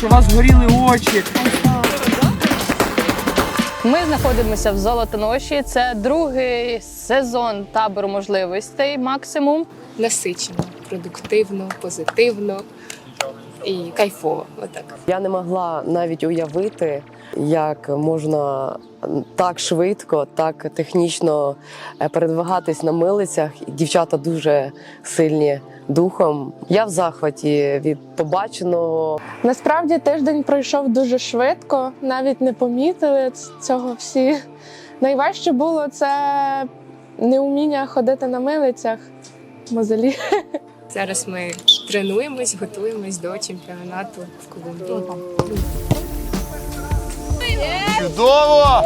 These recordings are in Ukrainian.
що у вас горіли очі. Ми знаходимося в Золотоноші. Це другий сезон табору можливостей максимум. насичено, продуктивно, позитивно і кайфово. Отак. Я не могла навіть уявити, як можна так швидко, так технічно е, передвигатись на милицях. Дівчата дуже сильні духом. Я в захваті від побаченого. Насправді тиждень пройшов дуже швидко, навіть не помітили цього всі. Найважче було це неуміння ходити на милицях. Мозолі. Зараз ми тренуємось, готуємось до чемпіонату в Колумбії. Чудово!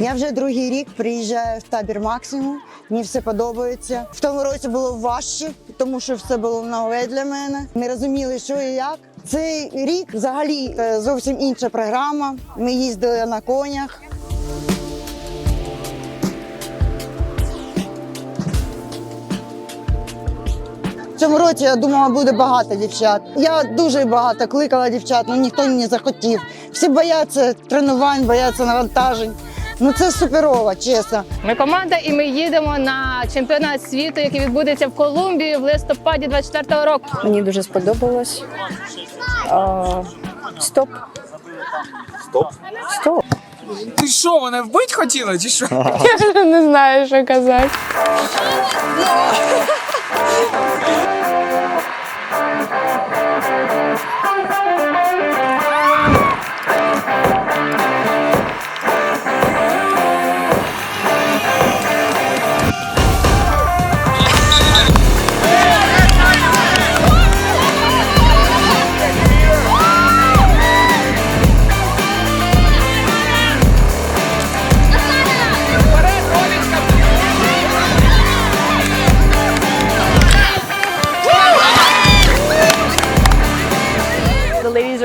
Я вже другий рік приїжджаю в табір максимум. Мені все подобається. В тому році було важче, тому що все було нове для мене. Не розуміли, що і як. Цей рік взагалі е, зовсім інша програма. Ми їздили на конях. В цьому році я думала, буде багато дівчат. Я дуже багато кликала дівчат, але ніхто не захотів. Всі бояться тренувань, бояться навантажень. Ну це суперово, чесно. Ми команда, і ми їдемо на чемпіонат світу, який відбудеться в Колумбії в листопаді 24-го року. Мені дуже сподобалось. А, стоп. Стоп. Стоп. Ти що, мене вбить хотіла, чи що? Я вже не знаю, що казати.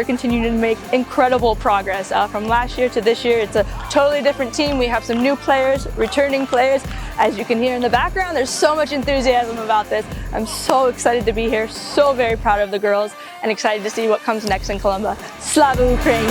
are continuing to make incredible progress uh, from last year to this year. It's a totally different team. We have some new players, returning players. As you can hear in the background, there's so much enthusiasm about this. I'm so excited to be here, so very proud of the girls, and excited to see what comes next in Columbia. Slava Ukraine!